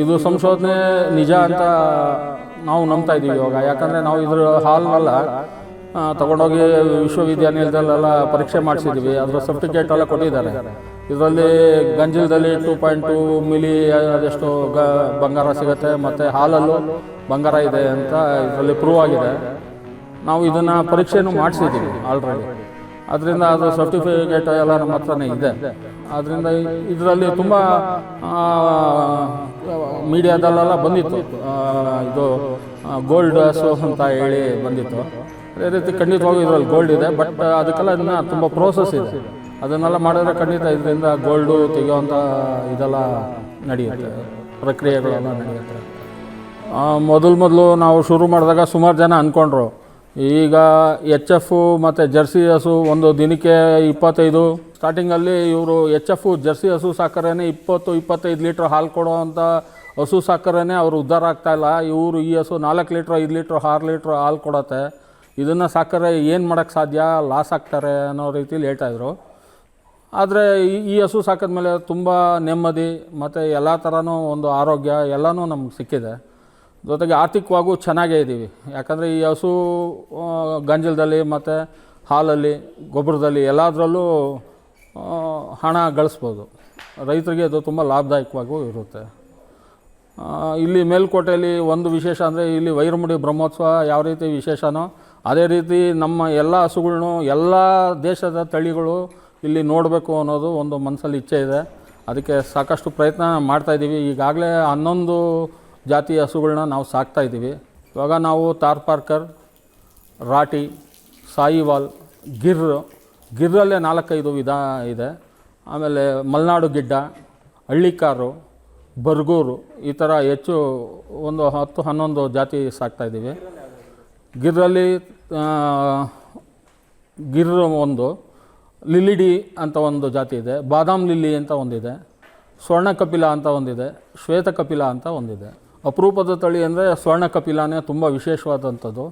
ಇದು ಸಂಶೋಧನೆ ನಿಜ ಅಂತ ನಾವು ನಂಬ್ತಾ ಇದ್ದೀವಿ ಇವಾಗ. ಯಾಕಂದರೆ ನಾವು ಇದ್ರ ಹಾಲ್ನೆಲ್ಲ ತಗೊಂಡೋಗಿ ವಿಶ್ವವಿದ್ಯಾನಿಲಯದಲ್ಲೆಲ್ಲ ಪರೀಕ್ಷೆ ಮಾಡಿಸಿದ್ವಿ ಅದರ ಸರ್ಟಿಫಿಕೇಟ್ ಎಲ್ಲ ಕೊಟ್ಟಿದ್ದಾರೆ. ಇದರಲ್ಲಿ ಗಂಜಲದಲ್ಲಿ ಟೂ ಪಾಯಿಂಟ್ ಟು ಮಿಲಿ ಅದೆಷ್ಟು ಗ, ಬಂಗಾರ ಸಿಗುತ್ತೆ, ಮತ್ತು ಹಾಲಲ್ಲೂ ಬಂಗಾರ ಇದೆ ಅಂತ ಇದರಲ್ಲಿ ಪ್ರೂವ್ ಆಗಿದೆ. ನಾವು ಇದನ್ನು ಪರೀಕ್ಷೆನೂ ಮಾಡಿಸಿದ್ದೀವಿ ಆಲ್ರೆಡಿ ಅದರಿಂದ ಅದು ಸರ್ಟಿಫಿಕೇಟ್ ಎಲ್ಲ ನಮ್ಮ ಹತ್ರನೇ ಇದೆ. ಆದ್ದರಿಂದ ಇದರಲ್ಲಿ ತುಂಬ ಮೀಡಿಯಾದಲ್ಲೆಲ್ಲ ಬಂದಿತ್ತು. ಇದು ಗೋಲ್ಡ್ ಸೋಸ್ ಅಂತ ಹೇಳಿ ಬಂದಿತ್ತು. ಅದೇ ರೀತಿ ಖಂಡಿತವಾಗೂ ಇದರಲ್ಲಿ ಗೋಲ್ಡ್ ಇದೆ ಬಟ್ ಅದಕ್ಕೆಲ್ಲ ಇದನ್ನು ತುಂಬ ಪ್ರೋಸೆಸ್ ಇದೆ. ಅದನ್ನೆಲ್ಲ ಮಾಡಿದ್ರೆ ಖಂಡಿತ ಇದರಿಂದ ಗೋಲ್ಡು ತೆಗೆಯುವಂಥ ಇದೆಲ್ಲ ನಡೆಯುತ್ತೆ, ಪ್ರಕ್ರಿಯೆಗಳೆಲ್ಲ ನಡೆಯುತ್ತೆ. ಮೊದಲು ಮೊದಲು ನಾವು ಶುರು ಮಾಡಿದಾಗ ಸುಮಾರು ಜನ ಅಂದ್ಕೊಂಡ್ರು ಈಗ ಎಚ್ ಎಫ್ ಮತ್ತು ಜರ್ಸಿ ಹಸು ಒಂದು ದಿನಕ್ಕೆ ಇಪ್ಪತ್ತೈದು. ಸ್ಟಾರ್ಟಿಂಗಲ್ಲಿ ಇವರು ಎಚ್ ಎಫ್ ಜರ್ಸಿ ಹಸು ಸಾಕರೇನೆ ಇಪ್ಪತ್ತು, ಇಪ್ಪತ್ತೈದು ಲೀಟ್ರ್ ಹಾಲು ಕೊಡೋವಂಥ ಹಸು ಸಾಕರೇನೆ ಅವರು ಉದ್ಧಾರ ಆಗ್ತಾಯಿಲ್ಲ ಇವರು ಈ ಹಸು ನಾಲ್ಕು ಲೀಟ್ರ್, ಐದು ಲೀಟ್ರ್, ಆರು ಲೀಟ್ರ್ ಹಾಲು ಕೊಡತ್ತೆ. ಇದನ್ನು ಸಾಕರೆ ಏನು ಮಾಡೋಕ್ಕೆ ಸಾಧ್ಯ? ಲಾಸ್ ಆಗ್ತಾರೆ ಅನ್ನೋ ರೀತಿಲಿ ಹೇಳ್ತಾಯಿದ್ರು ಆದರೆ ಈ ಈ ಹಸು ಸಾಕಿದ್ಮೇಲೆ ತುಂಬ ನೆಮ್ಮದಿ ಮತ್ತು ಎಲ್ಲ ಥರನೂ ಒಂದು ಆರೋಗ್ಯ ಎಲ್ಲನೂ ನಮ್ಗೆ ಸಿಕ್ಕಿದೆ. ಜೊತೆಗೆ ಆರ್ಥಿಕವಾಗೂ ಚೆನ್ನಾಗೇ ಇದ್ದೀವಿ. ಯಾಕಂದರೆ ಈ ಹಸು ಗಂಜಲದಲ್ಲಿ ಮತ್ತು ಹಾಲಲ್ಲಿ, ಗೊಬ್ಬರದಲ್ಲಿ ಎಲ್ಲದರಲ್ಲೂ ಹಣ ಗಳಿಸ್ಬೋದು. ರೈತರಿಗೆ ಅದು ತುಂಬ ಲಾಭದಾಯಕವಾಗೂ ಇರುತ್ತೆ. ಇಲ್ಲಿ ಮೇಲುಕೋಟೆಯಲ್ಲಿ ಒಂದು ವಿಶೇಷ ಅಂದರೆ ಇಲ್ಲಿ ವೈರಮುಡಿ ಬ್ರಹ್ಮೋತ್ಸವ ಯಾವ ರೀತಿ ವಿಶೇಷನೋ, ಅದೇ ರೀತಿ ನಮ್ಮ ಎಲ್ಲ ಹಸುಗಳನ್ನು ಎಲ್ಲ ದೇಶದ ತಳಿಗಳು ಇಲ್ಲಿ ನೋಡಬೇಕು ಅನ್ನೋದು ಒಂದು ಮನಸ್ಸಲ್ಲಿ ಇಚ್ಛೆ ಇದೆ. ಅದಕ್ಕೆ ಸಾಕಷ್ಟು ಪ್ರಯತ್ನ ಮಾಡ್ತಾಯಿದ್ದೀವಿ ಈಗಾಗಲೇ ಹನ್ನೊಂದು ಜಾತಿ ಹಸುಗಳನ್ನ ನಾವು ಸಾಕ್ತಾ ಇದ್ದೀವಿ. ಇವಾಗ ನಾವು ತಾರ್ಪಾರ್ಕರ್ ರಾಟಿ ಸಾಯಿವಾಲ್ ಗಿರ್, ಗಿರ್ರಲ್ಲೇ ನಾಲ್ಕೈದು ವಿಧ ಇದೆ. ಆಮೇಲೆ ಮಲೆನಾಡು ಗಿಡ್ಡ, ಹಳ್ಳಿಕಾರು, ಬರ್ಗೂರು ಈ ಥರ ಹೆಚ್ಚು ಒಂದು ಹತ್ತು, ಹನ್ನೊಂದು ಜಾತಿ ಸಾಕ್ತಾ ಇದ್ದೀವಿ. ಗಿರ್ರಲ್ಲಿ ಗಿರ್ ಒಂದು ಲಿಲಿಡಿ ಅಂತ ಒಂದು ಜಾತಿ ಇದೆ, ಬಾದಾಮ್ ಲಿಲ್ಲಿ ಅಂತ ಒಂದಿದೆ ಸ್ವರ್ಣ ಕಪಿಲ ಅಂತ ಒಂದಿದೆ ಶ್ವೇತ ಕಪಿಲ ಅಂತ ಒಂದಿದೆ. ಅಪರೂಪದ ತಳಿ ಅಂದರೆ ಸ್ವರ್ಣ ಕಪಿಲಾನೇ ತುಂಬ ವಿಶೇಷವಾದಂಥದ್ದು.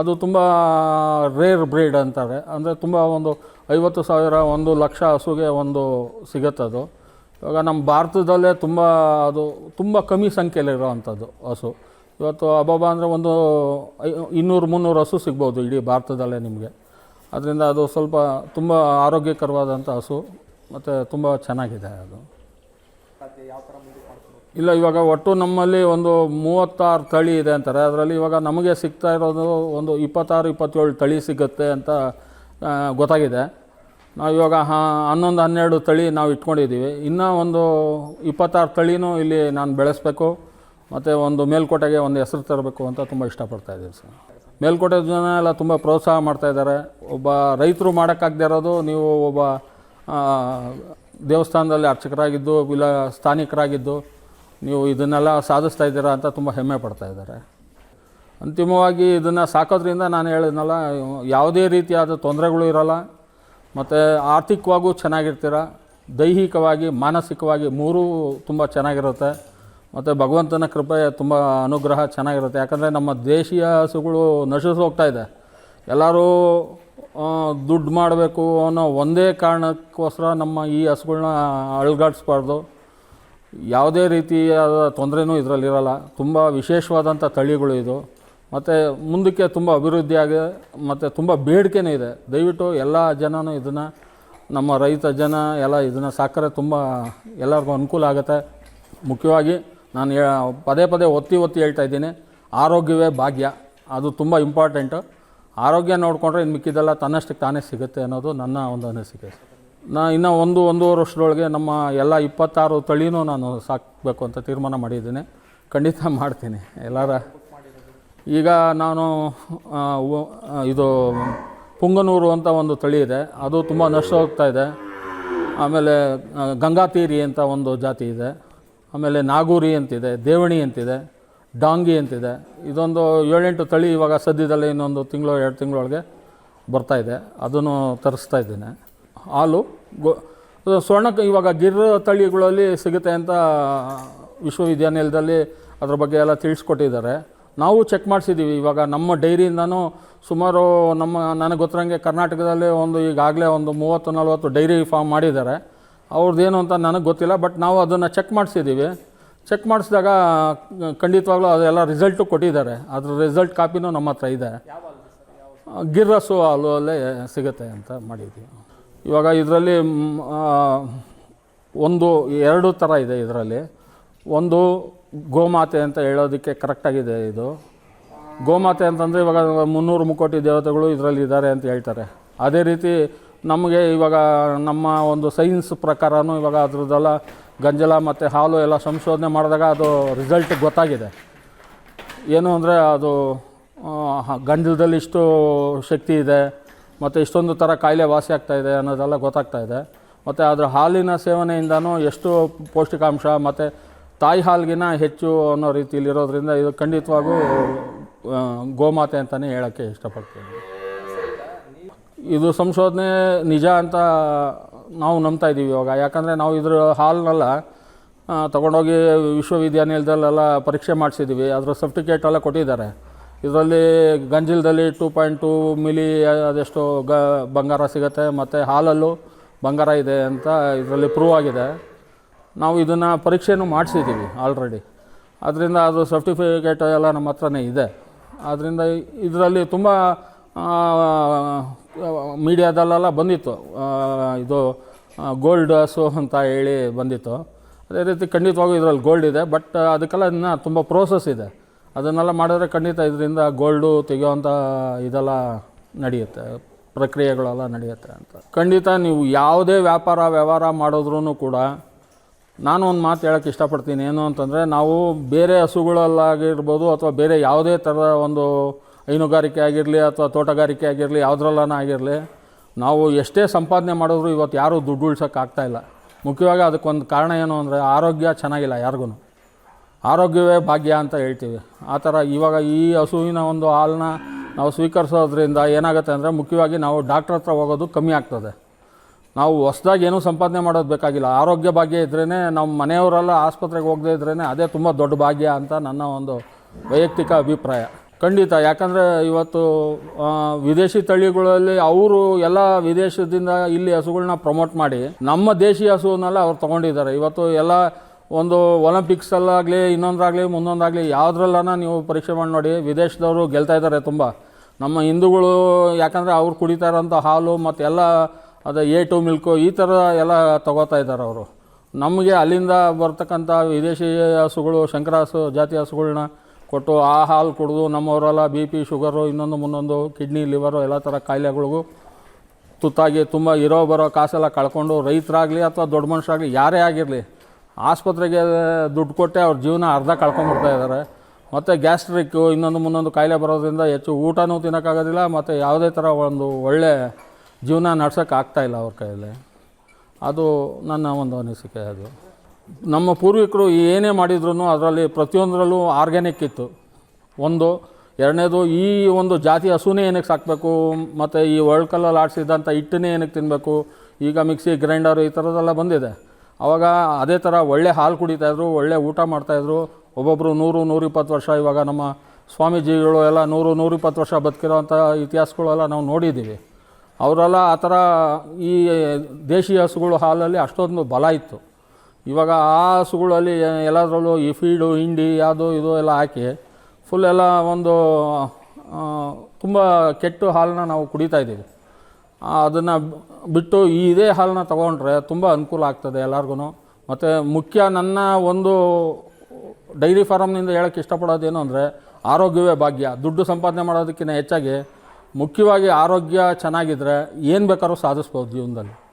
ಅದು ತುಂಬ ರೇರ್ ಬ್ರೀಡ್ ಅಂತಾರೆ. ಅಂದರೆ ತುಂಬ ಒಂದು ಐವತ್ತು ಸಾವಿರ, ಒಂದು ಲಕ್ಷ ಹಸುಗೆ ಒಂದು ಸಿಗುತ್ತದು. ಇವಾಗ ನಮ್ಮ ಭಾರತದಲ್ಲೇ ತುಂಬ ಅದು ತುಂಬ ಕಮ್ಮಿ ಸಂಖ್ಯೆಯಲ್ಲಿರೋವಂಥದ್ದು ಹಸು. ಇವತ್ತು ಅಬಾಬ ಅಂದರೆ ಒಂದು ಇನ್ನೂರು, ಮುನ್ನೂರು ಹಸು ಸಿಗ್ಬೋದು ಇಡೀ ಭಾರತದಲ್ಲೇ ನಿಮಗೆ. ಅದರಿಂದ ಅದು ಸ್ವಲ್ಪ ತುಂಬ ಆರೋಗ್ಯಕರವಾದಂಥ ಹಸು, ಮತ್ತು ತುಂಬ ಚೆನ್ನಾಗಿದೆ ಅದು. ಇಲ್ಲ, ಇವಾಗ ಒಟ್ಟು ನಮ್ಮಲ್ಲಿ ಒಂದು ಮೂವತ್ತಾರು ತಳಿ ಇದೆ ಅಂತಾರೆ. ಅದರಲ್ಲಿ ಇವಾಗ ನಮಗೆ ಸಿಗ್ತಾ ಇರೋದು ಒಂದು ಇಪ್ಪತ್ತಾರು, ಇಪ್ಪತ್ತೇಳು ತಳಿ ಸಿಗುತ್ತೆ ಅಂತ ಗೊತ್ತಾಗಿದೆ. ನಾವು ಇವಾಗ ಹಾಂ, ಹನ್ನೊಂದು, ಹನ್ನೆರಡು ತಳಿ ನಾವು ಇಟ್ಕೊಂಡಿದ್ದೀವಿ ಇನ್ನೂ ಒಂದು ಇಪ್ಪತ್ತಾರು ತಳಿನೂ ಇಲ್ಲಿ ನಾನು ಬೆಳೆಸಬೇಕು. ಮತ್ತು ಒಂದು ಮೇಲ್ಕೋಟೆಗೆ ಒಂದು ಹೆಸರು ತರಬೇಕು ಅಂತ ತುಂಬ ಇಷ್ಟಪಡ್ತಾ ಇದ್ದೀವಿ ಸರ್. ಮೇಲ್ಕೋಟೆ ಜನ ಎಲ್ಲ ತುಂಬ ಪ್ರೋತ್ಸಾಹ ಮಾಡ್ತಾ ಇದ್ದಾರೆ. ಒಬ್ಬ ರೈತರು ಮಾಡೋಕ್ಕಾಗದೇ ಇರೋದು ನೀವು ಒಬ್ಬ ದೇವಸ್ಥಾನದಲ್ಲಿ ಅರ್ಚಕರಾಗಿದ್ದು, ಇಲ್ಲ ಸ್ಥಾನಿಕರಾಗಿದ್ದು ನೀವು ಇದನ್ನೆಲ್ಲ ಸಾಧಿಸ್ತಾ ಇದ್ದೀರಾ ಅಂತ ತುಂಬ ಹೆಮ್ಮೆ ಪಡ್ತಾ ಇದ್ದಾರೆ. ಅಂತಿಮವಾಗಿ ಇದನ್ನು ಸಾಕೋದ್ರಿಂದ ನಾನು ಹೇಳಿದ್ನಲ್ಲ, ಯಾವುದೇ ರೀತಿಯಾದ ತೊಂದರೆಗಳು ಇರೋಲ್ಲ, ಮತ್ತು ಆರ್ಥಿಕವಾಗೂ ಚೆನ್ನಾಗಿರ್ತೀರ, ದೈಹಿಕವಾಗಿ, ಮಾನಸಿಕವಾಗಿ ಮೂರೂ ತುಂಬ ಚೆನ್ನಾಗಿರುತ್ತೆ, ಮತ್ತು ಭಗವಂತನ ಕೃಪೆ ತುಂಬ ಅನುಗ್ರಹ ಚೆನ್ನಾಗಿರುತ್ತೆ. ಯಾಕಂದರೆ ನಮ್ಮ ದೇಶೀಯ ಹಸುಗಳು ನಶಿಸಿ ಹೋಗ್ತಾ ಇದೆ. ಎಲ್ಲರೂ ದುಡ್ಡು ಮಾಡಬೇಕು ಅನ್ನೋ ಒಂದೇ ಕಾರಣಕ್ಕೋಸ್ಕರ ನಮ್ಮ ಈ ಹಸುಗಳನ್ನ ಅಳ್ಗಾಡಿಸ್ಬಾರ್ದು. ಯಾವುದೇ ರೀತಿಯಾದ ತೊಂದರೆನೂ ಇದರಲ್ಲಿರಲ್ಲ. ತುಂಬ ವಿಶೇಷವಾದಂಥ ತಳಿಗಳು ಇದು. ಮತ್ತು ಮುಂದಕ್ಕೆ ತುಂಬ ಅಭಿವೃದ್ಧಿಯಾಗಿದೆ ಮತ್ತು ತುಂಬ ಬೇಡಿಕೆನೂ ಇದೆ. ದಯವಿಟ್ಟು ಎಲ್ಲ ಜನನೂ ಇದನ್ನು, ನಮ್ಮ ರೈತ ಜನ ಎಲ್ಲ ಇದನ್ನು ಸಾಕರೆ ತುಂಬ ಎಲ್ಲರಿಗೂ ಅನುಕೂಲ ಆಗುತ್ತೆ. ಮುಖ್ಯವಾಗಿ ನಾನು ಪದೇ ಪದೇ ಒತ್ತಿ ಒತ್ತಿ ಹೇಳ್ತಾ ಇದ್ದೀನಿ. ಆರೋಗ್ಯವೇ ಭಾಗ್ಯ. ಅದು ತುಂಬ ಇಂಪಾರ್ಟೆಂಟು ಆರೋಗ್ಯ ನೋಡಿಕೊಂಡ್ರೆ ಇನ್ನು ಮಿಕ್ಕಿದೆಲ್ಲ ತನ್ನಷ್ಟಕ್ಕೆ ತಾನೇ ಸಿಗುತ್ತೆ ಅನ್ನೋದು ನನ್ನ ಒಂದು ಅನಿಸಿಕೆ ನಾ ಇನ್ನು ಒಂದು, ಒಂದೂವರೆ ವರ್ಷದೊಳಗೆ ನಮ್ಮ ಎಲ್ಲ ಇಪ್ಪತ್ತಾರು ತಳಿನೂ ನಾನು ಸಾಕಬೇಕು ಅಂತ ತೀರ್ಮಾನ ಮಾಡಿದ್ದೀನಿ. ಖಂಡಿತ ಮಾಡ್ತೀನಿ. ಎಲ್ಲರ ಈಗ ನಾನು ಇದು ಪುಂಗನೂರು ಅಂತ ಒಂದು ತಳಿ ಇದೆ. ಅದು ತುಂಬ ನಷ್ಟ ಹೋಗ್ತಾ ಇದೆ. ಆಮೇಲೆ ಗಂಗಾತೀರಿ ಅಂತ ಒಂದು ಜಾತಿ ಇದೆ. ಆಮೇಲೆ ನಾಗೂರಿ ಅಂತಿದೆ, ದೇವಣಿ ಅಂತಿದೆ, ಡಾಂಗಿ ಅಂತಿದೆ. ಇದೊಂದು ಏಳೆಂಟು ತಳಿ ಇವಾಗ ಸದ್ಯದಲ್ಲೇ ಇನ್ನೊಂದು ತಿಂಗಳು, ಎರಡು ತಿಂಗಳೊಳಗೆ ಬರ್ತಾ ಇದೆ. ಅದನ್ನು ತರಿಸ್ತಾ ಇದ್ದೀನಿ. ಹಾಲು, ಗೊ ಸ್ವರ್ಣ ಇವಾಗ ಗಿರ್ ತಳಿಗಳಲ್ಲಿ ಸಿಗುತ್ತೆ ಅಂತ ವಿಶ್ವವಿದ್ಯಾನಿಲಯದಲ್ಲಿ ಅದ್ರ ಬಗ್ಗೆ ಎಲ್ಲ ತಿಳಿಸ್ಕೊಟ್ಟಿದ್ದಾರೆ. ನಾವು ಚೆಕ್ ಮಾಡಿಸಿದ್ದೀವಿ ಇವಾಗ ನಮ್ಮ ಡೈರಿಯಿಂದನೂ ಸುಮಾರು ನಮ್ಮ, ನನಗೆ ಗೊತ್ತಿರಂಗೆ ಕರ್ನಾಟಕದಲ್ಲಿ ಒಂದು ಈಗಾಗಲೇ ಒಂದು ಮೂವತ್ತು, ನಲ್ವತ್ತು ಡೈರಿ ಫಾರ್ಮ್ ಮಾಡಿದ್ದಾರೆ. ಅವ್ರದ್ದೇನು ಅಂತ ನನಗೆ ಗೊತ್ತಿಲ್ಲ, ಬಟ್ ನಾವು ಅದನ್ನು ಚೆಕ್ ಮಾಡಿಸಿದ್ದೀವಿ ಚೆಕ್ ಮಾಡಿಸಿದಾಗ, ಖಂಡಿತವಾಗ್ಲೂ ಅದೆಲ್ಲ ರಿಸಲ್ಟು ಕೊಟ್ಟಿದ್ದಾರೆ. ಅದ್ರ ರಿಸಲ್ಟ್ ಕಾಪಿನೂ ನಮ್ಮ ಹತ್ರ ಇದೆ. ಗಿರ್ರಸು ಅಲ್ಲೇ ಸಿಗುತ್ತೆ ಅಂತ ಮಾಡಿದ್ವಿ. ಇವಾಗ ಇದರಲ್ಲಿ ಒಂದು, ಎರಡು ಥರ ಇದೆ ಇದರಲ್ಲಿ. ಒಂದು ಗೋಮಾತೆ ಅಂತ ಹೇಳೋದಕ್ಕೆ ಕರೆಕ್ಟಾಗಿದೆ ಇದು. ಗೋಮಾತೆ ಅಂತಂದರೆ ಇವಾಗ ಮುನ್ನೂರು ಮುಕ್ಕೋಟಿ ದೇವತೆಗಳು ಇದರಲ್ಲಿ ಇದ್ದಾರೆ ಅಂತ ಹೇಳ್ತಾರೆ. ಅದೇ ರೀತಿ ನಮಗೆ ಇವಾಗ ನಮ್ಮ ಒಂದು ಸೈನ್ಸ್ ಪ್ರಕಾರನೂ ಇವಾಗ ಅದರದ್ದೆಲ್ಲ ಗಂಜಲ ಮತ್ತು ಹಾಲು ಎಲ್ಲ ಸಂಶೋಧನೆ ಮಾಡಿದಾಗ ಅದು ರಿಸಲ್ಟ್ ಗೊತ್ತಾಗಿದೆ. ಏನು ಅಂದರೆ ಅದು ಗಂಜಲದಲ್ಲಿ ಇಷ್ಟು ಶಕ್ತಿ ಇದೆ. ಮತ್ತು ಇಷ್ಟೊಂದು ಥರ ಕಾಯಿಲೆ ವಾಸಿ ಆಗ್ತಾ ಇದೆ ಅನ್ನೋದೆಲ್ಲ ಗೊತ್ತಾಗ್ತಾ ಇದೆ. ಮತ್ತು ಅದರ ಹಾಲಿನ ಸೇವನೆಯಿಂದನೂ ಎಷ್ಟು ಪೌಷ್ಟಿಕಾಂಶ ಮತ್ತು ತಾಯಿ ಹಾಲ್ಗಿನ ಹೆಚ್ಚು ಅನ್ನೋ ರೀತಿಯಲ್ಲಿ ಇರೋದ್ರಿಂದ ಇದು ಖಂಡಿತವಾಗೂ ಗೋಮಾತೆ ಅಂತಲೇ ಹೇಳೋಕ್ಕೆ ಇಷ್ಟಪಡ್ತೀನಿ. ಇದು ಸಂಶೋಧನೆ ನಿಜ ಅಂತ ನಾವು ನಂಬ್ತಾ ಇದ್ದೀವಿ ಇವಾಗ. ಯಾಕಂದರೆ ನಾವು ಇದ್ರ ಹಾಲನ್ನೆಲ್ಲ ತಗೊಂಡೋಗಿ ವಿಶ್ವವಿದ್ಯಾನಿಲಯದಲ್ಲೆಲ್ಲ ಪರೀಕ್ಷೆ ಮಾಡಿಸಿದ್ದೀವಿ ಅದರ ಸರ್ಟಿಫಿಕೇಟ್ ಎಲ್ಲ ಕೊಟ್ಟಿದ್ದಾರೆ. ಇದರಲ್ಲಿ ಗಂಜಿಲದಲ್ಲಿ ಟೂ ಪಾಯಿಂಟ್ ಟೂ ಮಿಲಿ ಅದೆಷ್ಟು ಗ, ಬಂಗಾರ ಸಿಗುತ್ತೆ, ಮತ್ತು ಹಾಲಲ್ಲೂ ಬಂಗಾರ ಇದೆ ಅಂತ ಇದರಲ್ಲಿ ಪ್ರೂವ್ ಆಗಿದೆ. ನಾವು ಇದನ್ನು ಪರೀಕ್ಷೆನೂ ಮಾಡಿಸಿದ್ದೀವಿ ಆಲ್ರೆಡಿ ಅದರಿಂದ ಅದು ಸರ್ಟಿಫಿಕೇಟ್ ಎಲ್ಲ ನಮ್ಮ ಹತ್ರನೇ ಇದೆ. ಆದ್ದರಿಂದ ಇದರಲ್ಲಿ ತುಂಬ ಮೀಡಿಯಾದಲ್ಲೆಲ್ಲ ಬಂದಿತ್ತು. ಇದು ಗೋಲ್ಡ್ ಹಸು ಅಂತ ಹೇಳಿ ಬಂದಿತ್ತು. ಅದೇ ರೀತಿ ಖಂಡಿತವಾಗೂ ಇದರಲ್ಲಿ ಗೋಲ್ಡ್ ಇದೆ ಬಟ್ ಅದಕ್ಕೆಲ್ಲ ಇನ್ನೂ ತುಂಬ ಪ್ರೋಸೆಸ್ ಇದೆ. ಅದನ್ನೆಲ್ಲ ಮಾಡಿದ್ರೆ ಖಂಡಿತ ಇದರಿಂದ ಗೋಲ್ಡು ತೆಗೆಯುವಂಥ ಇದೆಲ್ಲ ನಡೆಯುತ್ತೆ, ಪ್ರಕ್ರಿಯೆಗಳೆಲ್ಲ ನಡೆಯುತ್ತೆ ಅಂತ. ಖಂಡಿತ ನೀವು ಯಾವುದೇ ವ್ಯಾಪಾರ, ವ್ಯವಹಾರ ಮಾಡಿದ್ರೂ ಕೂಡ ನಾನು ಒಂದು ಮಾತು ಹೇಳೋಕ್ಕೆ ಇಷ್ಟಪಡ್ತೀನಿ. ಏನು ಅಂತಂದರೆ ನಾವು ಬೇರೆ ಹಸುಗಳಲ್ಲಾಗಿರ್ಬೋದು ಅಥವಾ ಬೇರೆ ಯಾವುದೇ ಥರದ ಒಂದು ಹೈನುಗಾರಿಕೆ ಆಗಿರಲಿ ಅಥವಾ ತೋಟಗಾರಿಕೆ ಆಗಿರಲಿ, ಯಾವುದ್ರಲ್ಲನ ಆಗಿರಲಿ, ನಾವು ಎಷ್ಟೇ ಸಂಪಾದನೆ ಮಾಡಿದ್ರು ಇವತ್ತು ಯಾರೂ ದುಡ್ಡು ಉಳ್ಸೋಕ್ಕಾಗ್ತಾಯಿಲ್ಲ ಮುಖ್ಯವಾಗಿ ಅದಕ್ಕೊಂದು ಕಾರಣ ಏನು ಅಂದರೆ ಆರೋಗ್ಯ ಚೆನ್ನಾಗಿಲ್ಲ ಯಾರಿಗೂ ಆರೋಗ್ಯವೇ ಭಾಗ್ಯ ಅಂತ ಹೇಳ್ತೀವಿ. ಆ ಥರ ಇವಾಗ ಈ ಹಸುವಿನ ಒಂದು ಹಾಲನ್ನ ನಾವು ಸ್ವೀಕರಿಸೋದ್ರಿಂದ ಏನಾಗುತ್ತೆ ಅಂದರೆ ಮುಖ್ಯವಾಗಿ ನಾವು ಡಾಕ್ಟ್ರ್ ಹತ್ರ ಹೋಗೋದು ಕಮ್ಮಿ ಆಗ್ತದೆ. ನಾವು ಹೊಸ್ದಾಗಿ ಏನೂ ಸಂಪಾದನೆ ಮಾಡೋದು ಬೇಕಾಗಿಲ್ಲ. ಆರೋಗ್ಯ ಭಾಗ್ಯ ಇದ್ರೇ ನಮ್ಮ ಮನೆಯವರೆಲ್ಲ ಆಸ್ಪತ್ರೆಗೆ ಹೋಗದೇ ಇದ್ರೇ ಅದೇ ತುಂಬ ದೊಡ್ಡ ಭಾಗ್ಯ ಅಂತ ನನ್ನ ಒಂದು ವೈಯಕ್ತಿಕ ಅಭಿಪ್ರಾಯ. ಖಂಡಿತ. ಯಾಕಂದರೆ ಇವತ್ತು ವಿದೇಶಿ ತಳಿಗಳಲ್ಲಿ ಅವರು ಎಲ್ಲ ವಿದೇಶದಿಂದ ಇಲ್ಲಿ ಹಸುಗಳನ್ನ ಪ್ರಮೋಟ್ ಮಾಡಿ ನಮ್ಮ ದೇಶಿ ಹಸುವನ್ನೆಲ್ಲ ಅವ್ರು ತೊಗೊಂಡಿದ್ದಾರೆ. ಇವತ್ತು ಎಲ್ಲ ಒಂದು ಒಲಿಂಪಿಕ್ಸಲ್ಲಾಗಲಿ ಇನ್ನೊಂದಾಗಲಿ, ಮುಂದೊಂದಾಗಲಿ, ಯಾವುದ್ರಲ್ಲನ ನೀವು ಪರೀಕ್ಷೆ ಮಾಡಿ ನೋಡಿ, ವಿದೇಶದವರು ಗೆಲ್ತಾ ಇದ್ದಾರೆ ತುಂಬ. ನಮ್ಮ ಹಿಂದೂಗಳು ಯಾಕಂದರೆ ಅವ್ರು ಕುಡಿತಾ ಇರೋಂಥ ಹಾಲು ಮತ್ತು ಎಲ್ಲ, ಅದು ಎ ಟು ಮಿಲ್ಕು ಈ ಥರ ಎಲ್ಲ ತೊಗೋತಾ ಇದ್ದಾರೆ ಅವರು. ನಮಗೆ ಅಲ್ಲಿಂದ ಬರ್ತಕ್ಕಂಥ ವಿದೇಶಿ ಹಸುಗಳು, ಶಂಕರ ಹಸು, ಜಾತಿ ಹಸುಗಳನ್ನ ಕೊಟ್ಟು ಆ ಹಾಲು ಕುಡಿದು ನಮ್ಮವರೆಲ್ಲ ಬಿ ಪಿ ಶುಗರು ಇನ್ನೊಂದು ಮುನ್ನೊಂದು ಕಿಡ್ನಿ ಲಿವರು ಎಲ್ಲ ಥರ ಕಾಯಿಲೆಗಳಿಗೂ ತುತ್ತಾಗಿ ತುಂಬ ಇರೋ ಬರೋ ಕಾಸೆಲ್ಲ ಕಳ್ಕೊಂಡು ರೈತರಾಗಲಿ ಅಥವಾ ದೊಡ್ಡ ಮನುಷ್ಯರಾಗಲಿ ಯಾರೇ ಆಗಿರಲಿ ಆಸ್ಪತ್ರೆಗೆ ದುಡ್ಡು ಕೊಟ್ಟೆ, ಅವ್ರ ಜೀವನ ಅರ್ಧ ಕಳ್ಕೊಂಡ್ಬಿಡ್ತಾ ಇದ್ದಾರೆ ಮತ್ತು ಗ್ಯಾಸ್ಟ್ರಿಕ್ಕು ಇನ್ನೊಂದು ಮುನ್ನೊಂದು ಕಾಯಿಲೆ ಬರೋದ್ರಿಂದ ಹೆಚ್ಚು ಊಟನೂ ತಿನ್ನೋಕ್ಕಾಗೋದಿಲ್ಲ, ಮತ್ತು ಯಾವುದೇ ಥರ ಒಂದು ಒಳ್ಳೆ ಜೀವನ ನಡ್ಸೋಕೆ ಆಗ್ತಾಯಿಲ್ಲ ಅವ್ರ ಕೈಯಲ್ಲಿ. ಅದು ನನ್ನ ಒಂದು ಅನಿಸಿಕೆ ಅದು. ನಮ್ಮ ಪೂರ್ವಿಕರು ಏನೇ ಮಾಡಿದ್ರು ಅದರಲ್ಲಿ ಪ್ರತಿಯೊಂದರಲ್ಲೂ ಆರ್ಗ್ಯಾನಿಕ್ ಇತ್ತು. ಒಂದು, ಎರಡನೇದು ಈ ಒಂದು ಜಾತಿ ಹಸುನೇ ಏನಕ್ಕೆ ಸಾಕಬೇಕು, ಮತ್ತು ಈ ವರ್ಲ್ಡ್ ಕಲ್ಲಲ್ಲಿ ಆಡಿಸಿದಂಥ ಹಿಟ್ಟನ್ನೇ ಏನಕ್ಕೆ ತಿನ್ನಬೇಕು ಈಗ ಮಿಕ್ಸಿ, ಗ್ರೈಂಡರು ಈ ಥರದ್ದೆಲ್ಲ ಬಂದಿದೆ. ಆವಾಗ ಅದೇ ಥರ ಒಳ್ಳೆ ಹಾಲು ಕುಡಿತಾಯಿದ್ರು ಒಳ್ಳೆ ಊಟ ಮಾಡ್ತಾಯಿದ್ರು ಒಬ್ಬೊಬ್ಬರು ನೂರು, ನೂರಿಪ್ಪತ್ತು ವರ್ಷ ಇವಾಗ ನಮ್ಮ ಸ್ವಾಮೀಜಿಗಳು ಎಲ್ಲ ನೂರು, ನೂರಿಪ್ಪತ್ತು ವರ್ಷ ಬದುಕಿರೋವಂಥ ಇತಿಹಾಸಗಳೆಲ್ಲ ನಾವು ನೋಡಿದ್ದೀವಿ. ಅವರೆಲ್ಲ ಆ ಥರ ಈ ದೇಶೀಯ ಹಸುಗಳು ಹಾಲಲ್ಲಿ ಅಷ್ಟೊಂದು ಬಲ ಇತ್ತು. ಇವಾಗ ಆ ಹಸುಗಳಲ್ಲಿ ಎಲ್ಲದರಲ್ಲೂ ಈ ಫೀಡು, ಹಿಂಡಿ ಅದು ಇದು ಎಲ್ಲ ಹಾಕಿ ಫುಲ್ ಎಲ್ಲ ಒಂದು ತುಂಬ ಕೆಟ್ಟು ಹಾಲನ್ನ ನಾವು ಕುಡಿತಾ ಇದ್ದೀವಿ. ಅದನ್ನು ಬಿಟ್ಟು ಈ ಇದೇ ಹಾಲನ್ನ ತೊಗೊಂಡ್ರೆ ತುಂಬ ಅನುಕೂಲ ಆಗ್ತದೆ ಎಲ್ಲರಿಗೂ ಮತ್ತು ಮುಖ್ಯ ನನ್ನ ಒಂದು ಡೈರಿ ಫಾರಮ್ನಿಂದ ಹೇಳೋಕ್ಕೆ ಇಷ್ಟಪಡೋದೇನು ಅಂದರೆ ಆರೋಗ್ಯವೇ ಭಾಗ್ಯ. ದುಡ್ಡು ಸಂಪಾದನೆ ಮಾಡೋದಕ್ಕಿಂತ ಹೆಚ್ಚಾಗಿ ಮುಖ್ಯವಾಗಿ ಆರೋಗ್ಯ ಚೆನ್ನಾಗಿದ್ದರೆ ಏನು ಬೇಕಾದ್ರೂ ಸಾಧಿಸ್ಬೋದು ಜೀವನದಲ್ಲಿ.